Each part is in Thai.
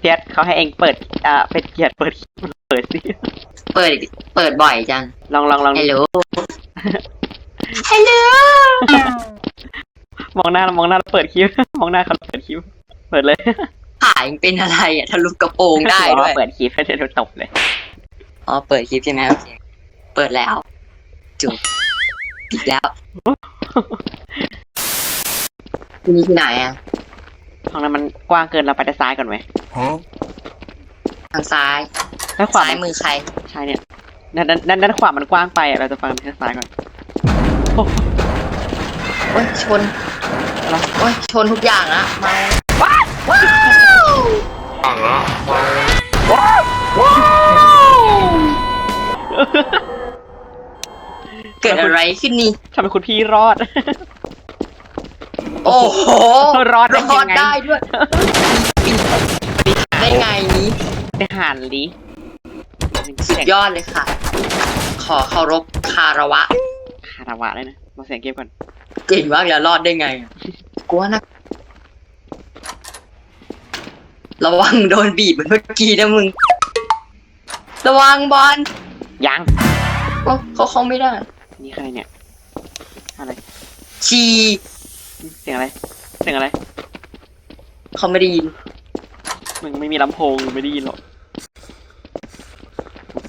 เฟียสเขาให้เองเปิด อ่า เป็นเกียรติเปิด เปิดสิ เปิด เปิดบ่อยจัง ลองลองลองฮัลโหล ฮัลโหล มองหน้ามองหน้าแล้วเปิดคลิปมองหน้าเขาแล้วเปิดคลิปเปิดเลยขายเป็นอะไรอะทะลุกระโปรงได้ด้วย เปิดคลิปให้เดี๋ยวตบเลย อ๋อ เปิดคลิปใช่ไหมโอเค เปิดแล้ว จุบปิดแล้วที่นี่ที่ไหนอะ ห้องนั้นมันกว้างเกินเราไปด้านซ้ายก่อนไหม Huh? ทางซ้ายด้านขวาซ้ายมือใครใช่เนี่ยด้านด้านด้านด้านขวามันกว้างไปอะเราจะฟังด้านซ้ายก่อนโอ้โอ้ยชนโอ้ยชนทุกอย่างละเมาเกิดอะไรขึ้นนี่ทำไมคุณพี่รอดโอ้โหรอดได้รอยัดงไงได้ด้วยได้ไงนี้ไปห่านลีสุดยอดเลยค่ะ ขอเคารพคาระวะ คาราวะเลยนะ มาเสียงเกมก่อน เก่งมากแล้วรอดได้ไงกลัวนะระวังโดนบีบเหมือนเมื่อกี้นะมึง ระวังบอลยัง โอ้เขาเข้าไม่ได้ นี่ใครเนี่ย อะไร ชี เสียงอะไร เสียงอะไร เขาไม่ได้ยิน มึงไม่มีลำโพงไม่ได้ยินหรอก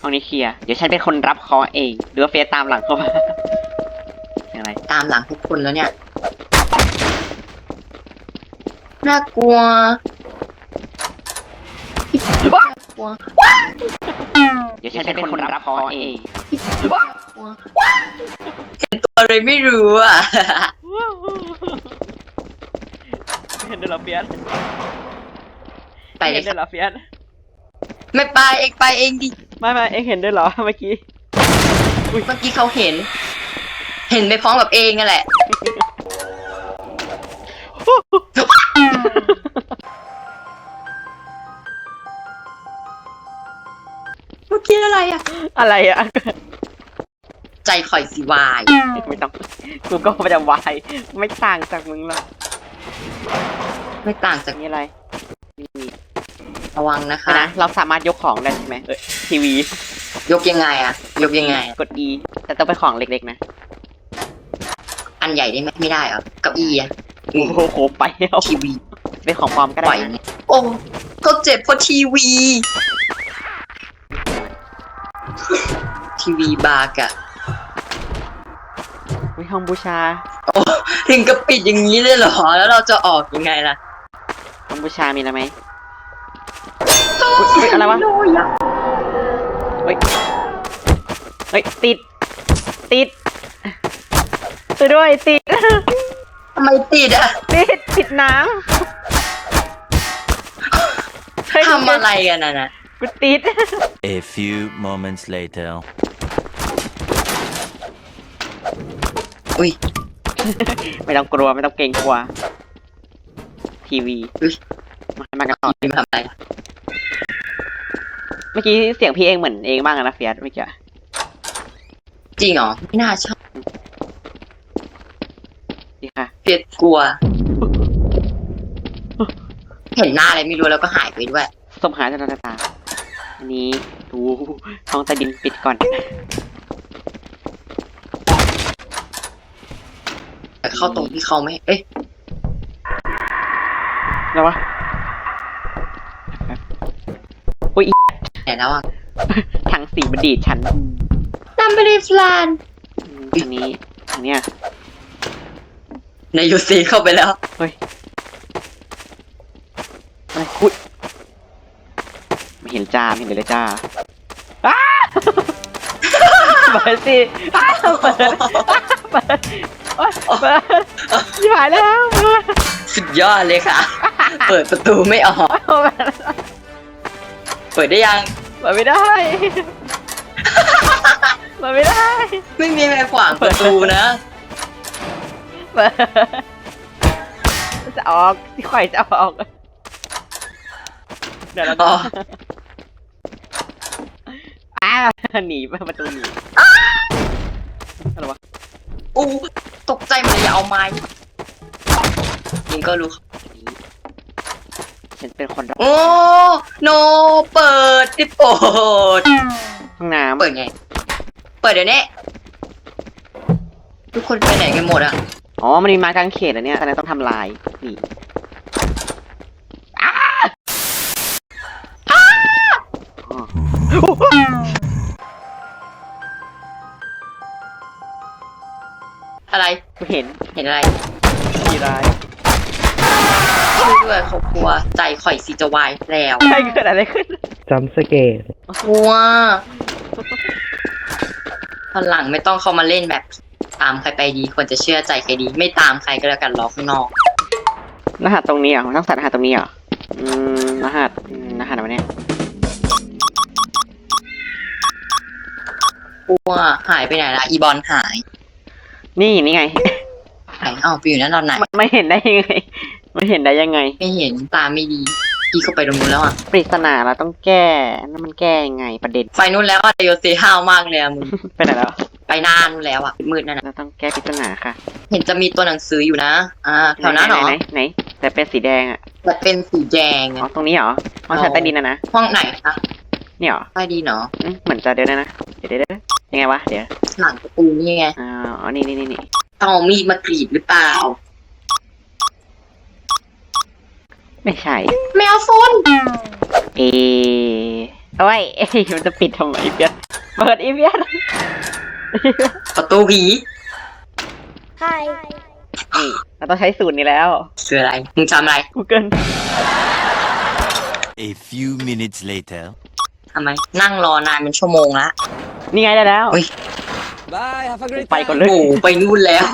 ห้องนี้เคลียร์ เดี๋ยวฉันเป็นคนรับเคอเอง หรือว่าเฟียสตามหลังเข้ามา เสียงอะไร ตามหลังทุกคนแล้วเนี่ย น่ากลัวน่ากลัวเดี๋ยวฉันเป็นคนรับเคอเองเห็นตัวอะไรไม่รู้อะ เห็นด้วยเหรอเฟียสไปเลเห็ยนคด้รัวยบเหรอเฟียสไม่ไปเองไปเองดิ ไม่ไม่เอ็งเห็นด้วยเหรอเมื่อกี้เมื่อกี้เขาเห็น เห็นไปพร้อมกับเองนั่นแหละ เมื่อกี้อะไรอะอะไรอะใจคอยสิวายไม่ต้องกูก็ไม่จะวายไม่ต่างจากมึงหรอก ไม่ต่างจากนี่อะไรนี่ระวังนะเดี๋ยคะวนะเราสามารถยกของได้ใช่ไหมเออทีวี ยกยังไงอะยกยังไงกด E แต่ต้องเป็นของเล็กๆนะ อันใหญ่ได้ไหมไม่ได้เหรอเก้าอี้อะโอ้โหไปแล้วทีวีเป็นของปลอมก็ปล่ได้อยนะเนี่ยโอ้เขาเจ็บเพราะทีวี ทีวีบาร์กอะวิห้องบูชาโอ้ ถึงกับปิดอย่างนี้เลยเหรอ แล้วเราจะออกยังไงล่ะห้องบูชามีอะไรไหมอุ๊ยเฮ้ยอะไรวะ เฮ้ย เฮ้ย ติด ติดช่วยด้วยติด ทำไมติดอะติด ติดน้ำเฮ้ยทำอะไรกันน่ะนะกูติด A few moments later. อุ้ย ไม่ต้องกลัวไม่ต้องเกรงกลัว ทีวีอุ๊ยมามากันต่อทีมทำอะไรอะเมื่อกี้เสียงพี่เองเหมือนเองมากอะนะเฟียสเมื่อกี้จริงเหรอไม่น่าชอบดีค่ะเพียดกลัว เห็นหน้าอะไรไม่รู้แล้วก็หายไปด้วยสมหาตาตาตาอันนี้ดูห้องใต้ดินปิดก่อน แต่เข้าตรงที่เขาไม่ เอ้ยแล้ววะอุ้ยอีไหนแล้วอะถังสีมันดีดฉันนัมเบอร์ฟลานอืมอันนี้อันเนี้ยในยูซีเข้าไปแล้วอะไรอุ้ยไม่เห็นจ้าไม่เห็นเลยจ้าอ้าเปิดสิอ้าเปิดเปิด โอ๊ยเปิดหายแล้วเปิดสุดยอดเลยค่ะ เปิดประตูไม่ออก เปิดเปิดได้ยัง เปิดไม่ได้เปิดไม่ได้ ไม่มีอะไรขวางประตูนะ เปิดจะออกที่ข่อยจะออก เดี๋ยวเราอ๋อ อ้าหนีไปประตูหนีอะไรวะ อู้ตกใจหมดเลยอย่าเอาไม้ยิงก็รู้ฉันเป็นคนรักโอ้โนเปิดที่โปรดห้องน้ำเปิดไง เปิดเดี๋ยวนี้ทุกคนไปไหนกันหมดอะอ๋อ มันมีไม้กางเขนอันเนี้ยอันนั้นต้องทำลายนี่ อ้าอ้าอ๋ออะไรกูเห็นเห็นอะไรมีร้ายช่วยด้วยเขากลัวใจข่อยซีจะวายแล้วใช่เกิดอะไรขึ้นจำสเกตกลัวตอนหลังไม่ต้องเข้ามาเล่นแบบตามใครไปดีควรจะเชื่อใจใครดี ไม่ตามใครก็แล้วกันรอข้างนอก รหัสตรงนี้เหรอมันต้องใส่รหัสตรงนี้เหรออืมรหัสอืมรหัสอะไรวะเนี่ยกลัวหายไปไหนละอีบอลหาย นี่นี่ไงหายเอาไปอยู่นั่นตอนไหน ไม่ไม่เห็นได้ยังไง ไม่เห็นได้ยังไงไม่เห็นตาไม่ดี พี่เข้าไปตรงนู้นแล้วอะ ปริศนาเราต้องแก้นั่นมันแก้ยังไงประเด็นไฟนู้นแล้วอะโยเซห้าวมากเลยอะมึง ไปไหนแล้วไปหน้านู้นแล้วอะมืดนั่นอะเราต้องแก้ปริศนาค่ะเห็นจะมีตัวหนังสืออยู่นะ อ่าแถวนั้นเหรอไหนไหนไหนแต่เป็นสีแดงอะแต่เป็นสีแดงอ๋ออะ ตรงนี้เหรอห้องชั้นใต้ดินนะนะ ห้องไหนคะ เนี่ยเหรอใต้ดีเนาะอืมเหมือนจะเดี๋ยวนะนะเดี๋ยวเดี๋ยวเดี๋ยวยังไงวะเดี๋ยวหลังประตูนี่ไงอ่าอ๋อนี่นี่นี่นี่ต้องเอามีดมากรีดหรือเปล่าไม่ใช่ แมวฟนเอเอาไว้เอ้ยมันจะปิดทำไมเพี้ยนเปิดอีเพี้ยนประตูผีนี่เราต้องใช้สูตรนี้แล้วคืออะไรมึงจำอะไร Google A few minutes later. ทำไม นั่งรอนานเป็นชั่วโมงละนี่ไงได้แล้ว เฮ้ยไปก่อนเลโอ้ยโหไปนู่นแล้ว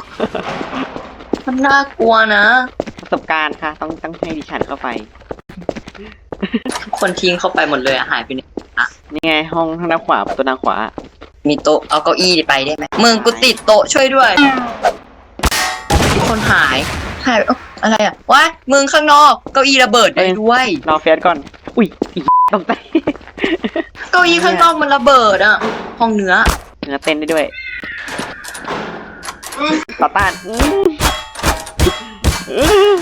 มันน่ากลัวนะ ประสบการณ์ค่ะ ต้องต้องให้ดิฉันเข้าไป ทุกคนทิ้งเข้าไปหมดเลยอะหายไปไหนนี่ไงห้องทางด้านขวาประตูทางขวา มีโต๊ะเอาเก้าอี้ไปได้ไหมมึงกูติดโต๊ะช่วยด้วยทุกคนหาย หายเอ้าอะไรอะว้ายมึงข้างนอกเก้าอี้ระเบิดได้ด้วย รอเฟียสก่อน อุ้ยอี ตกใจเก้าอี้ข้างนอกมันระเบิดอะ ห้องเนื้อ เนื้อเต้นได้ด้วย ต่อต้านอื้ออื้อ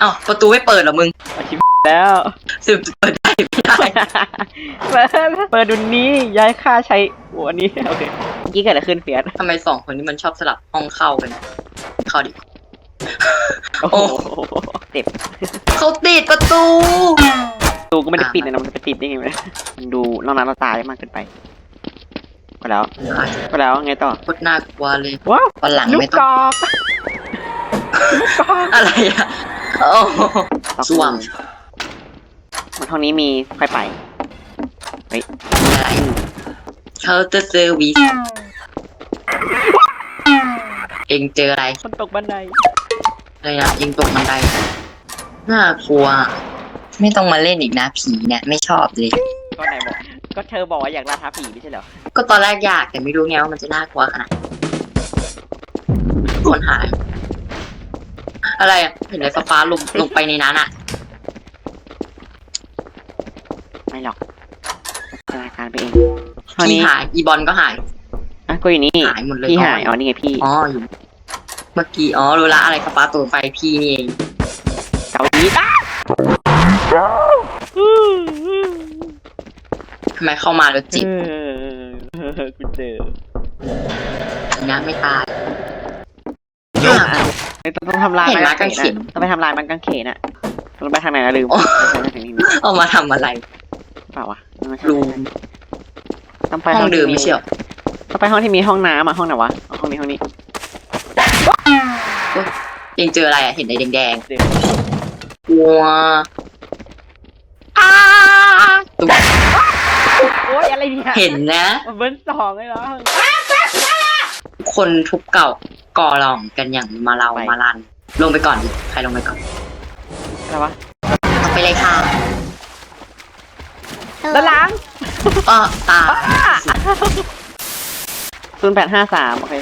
เอ้าประตูไม่เปิดเหรอมึงเอาชิบแล้ว สืบเปิดได้ไม่ได้เปิดเปิดดุนนี้ย้ายค่าใช้หัวนี้ โอเคเมื่อกี้เกิดอะไรขึ้นเฟียสทำไมสองคนนี้มันชอบสลับห้องเข้ากัน เข้าดิ โอ้โหเจ็บ เขาติดประตู ตูก็ไม่ได้ปิดนะมันจะไปติดได้ไงวะมันดูนอกนั้นเราตายมากเกินไป ก็แล้ว ก็แล้วไงต่อโคตรน่ากลัวเลยว้าววันหลังลูกไม่ต้กองอกลูกกอกอะไรอะโอ้โหส่วงมันห้องนี้มีค่อยไปอะไรเคาน์เตอร์เซอร์วิสเองเจออะไรคนตกบันไดอะไรอะเองตกบันไดน่ากลัว ไม่ต้องมาเล่นอีกนะผีเนี่ยไม่ชอบเลย ก็ไหนบอกก็เธอบอกว่าอยากล่าท้าผีไม่ใช่เหรอก็ตอนแรกอยากแต่ไม่รู้ไงว่ามันจะน่ากลัวขนาดคนหาย อะไรอะเห็นไฟฟ้าลงลงไปในนั้นอะไม่หรอกจินตนาการไปเองห้องพี่นี้หายอีบอลก็หาย อะก็อยู่นี่หายหมดเลยพี่หายอ๋อนี่ไงพี่อ๋ออยู่เมื่อกี้อ๋อรู้ละอะไรไฟฟ้าตัวไฟพี่นี่เองเกาหลีอะ ทำไมเข้ามาแล้วจิบเออกูเจอนะไม่ตายต้องทำลายเห็นไหมไม้กางเขนกางเขนอะต้องไปทำลายมันกางเขนอะต้องไปทางไหนนะลืมโอ้ไปทางนี้เอามาทำอะไรเปล่าวะไม่ใช่รูมต้องไปห้องเดิมที่ไม่ใช่เหรอต้องไปห้องที่มีห้องน้ำอะห้องไหนวะอ๋อห้องนี้ห้องนี้ยังเจออะไรอะเห็นอะไรแดงเดี๋ยวๆกลัวอ้าตัว โอ๊ยอะไรเนี่ยเห็นนะ มันเบิ้ลสองเลยเหรอ คนทุบเก่าก่อหลองกันอย่างมาเราไป มาลัน ลงไปก่อนดิใครลงไปก่อนอะไรวะลงไปเลยค่ะด้านหลังอ้อตายศูนย์แปดห้าสามโอเค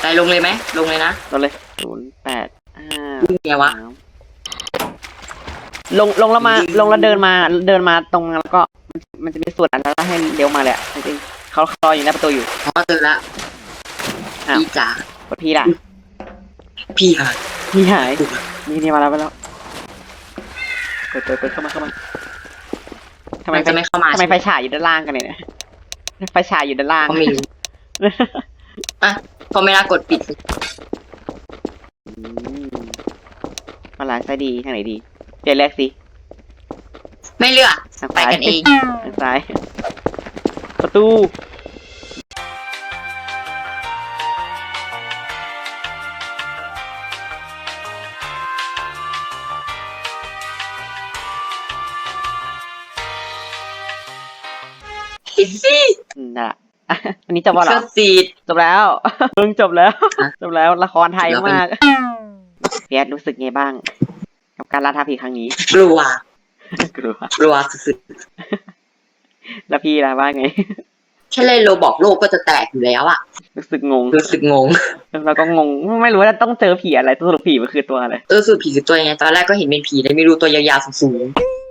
ไปลงเลยไหมลงเลยนะลงเลยศูนย์แปดห้าไงวะสาม ลงลงแล้วมาลงแล้วเดินมาเดินมาตรงนั้นแล้วก็มันจะมีส่วนอันนั้นแล้วให้เลี้ยวมาเลยอะจริงๆเขารออยู่หน้าประตูอยู่อ๋อเจอละอ้าว พี่จ๋ากดพี่ล่ะพี่หายพี่หายนี่นี่มาแล้วมาแล้วเปิดเปิดเปิดเข้ามาเข้ามาทำไมมันไฟจะไม่เข้ามาทำไมไฟฉายอยู่ด้านล่างกันเนี่ยไฟฉายอยู่ด้านล่าง เขาไม่รู้อะเพราะไม่น่ากดปิดอืมมาลายซ้ายดีทางไหนดี เปลี่ยนแรกสิไม่เลือกทางไปซ้ายกันเองทางซ้าย ประตูอีซี่อืมนั่นแหละอะอันนี้จบแล้วเหรเชื่ออซีด จบแล้วเพิ่งจบแล้วฮะจบแล้วละครไทยจบแล้วมากเฟียสรู้สึกไงบ้าง กับการล่าท้าผีครั้งนี้ กลัว กลัว กลัวสุดแล้วพี่ล่ะว่าไงๆแค่เล่นโลบอกโลกก็จะแตกอยู่แล้วอะรู้สึกงง รู้สึกงงเราก็งง ไม่รู้ว่าต้องเจอผีอะไรสรุปผีมันคือตัวอะไร เออสุดผีคือตัวยังไง ตอนแรกก็เห็นเป็นผีเลยไม่รู้ตัวยาวๆสูงๆ